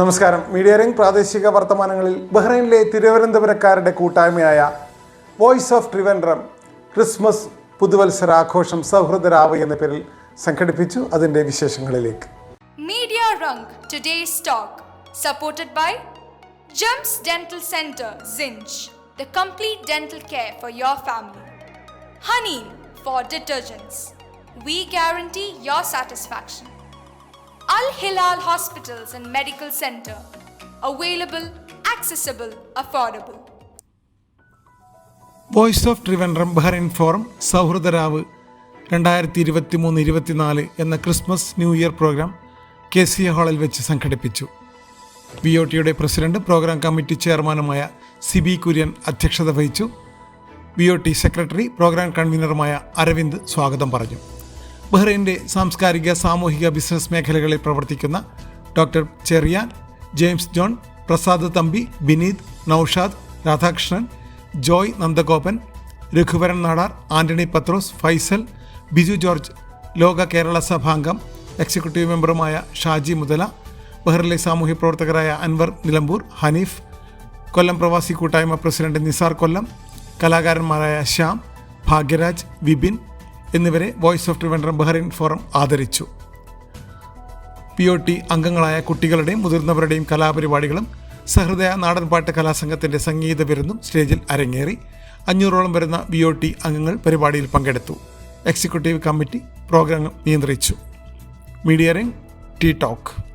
നമസ്കാരം. Media ring പ്രാദേശിക വർത്തമാനങ്ങളിൽ ബഹ്റൈനിലെ തിരുവനന്തപുരക്കാരുടെ കൂട്ടായ്മയായ വോയിസ് ഓഫ് ട്രിവൻഡ്രം ക്രിസ്മസ് പുതുവത്സര ആഘോഷം സൗഹൃദരാവ് എന്ന പേരിൽ സംഘടിപ്പിച്ചു അതിന്റെ വിശേഷങ്ങളിലേക്ക്. Media ring today talk supported by gems dental centre സിഞ്ച് the complete dental care for your family. Honey for detergents. We guarantee your satisfaction. Al Hilal Hospitals and Medical Center. Available, accessible, affordable. Voice of Trivandrum Bahrain forum സൗഹൃദരാവ് രണ്ടായിരത്തി ഇരുപത്തി മൂന്ന് ഇരുപത്തിനാല് എന്ന Christmas New Year programme K C A ഹാളിൽ വെച്ച് സംഘടിപ്പിച്ചു V O ടിയുടെ president programme committee ചെയർമാനുമായ സിബി കുര്യൻ അധ്യക്ഷത വഹിച്ചു V O T secretary programme കൺവീനറുമായ Aravind സ്വാഗതം പറഞ്ഞു ബഹ്റൈന്റെ സാംസ്കാരിക സാമൂഹിക ബിസിനസ് മേഖലകളിൽ പ്രവർത്തിക്കുന്ന doctor Cherian James John Prasad Thampi Vineeth Noushad Radhakrishnan Joy Nandagopan Raghuvaran Nadar Antony Pathros Faisal Biju George ലോക കേരള സഭാംഗം എക്സിക്യൂട്ടീവ് മെമ്പറുമായ ഷാജി മുതല ബഹ്റിലെ സാമൂഹ്യ പ്രവർത്തകരായ അൻവർ നിലമ്പൂർ ഹനീഫ് കൊല്ലം പ്രവാസി കൂട്ടായ്മ പ്രസിഡന്റ് നിസാർ കൊല്ലം കലാകാരന്മാരായ ശ്യാം ഭാഗ്യരാജ് വിപിൻ എന്നിവരെ voice of Trivandrum Bahrain forum ആദരിച്ചു. പി ഒ ടി അംഗങ്ങളായ കുട്ടികളുടെയും മുതിർന്നവരുടെയും കലാപരിപാടികളും സഹൃദയ നാടൻപാട്ട് കലാസംഘത്തിന്റെ സംഗീത വിരുന്നും സ്റ്റേജിൽ അരങ്ങേറി അഞ്ഞൂറോളം വരുന്ന വി ഒ ടി അംഗങ്ങൾ പരിപാടിയിൽ പങ്കെടുത്തു. എക്സിക്യൂട്ടീവ് കമ്മിറ്റി പ്രോഗ്രാം നിയന്ത്രിച്ചു. Media ring T talk.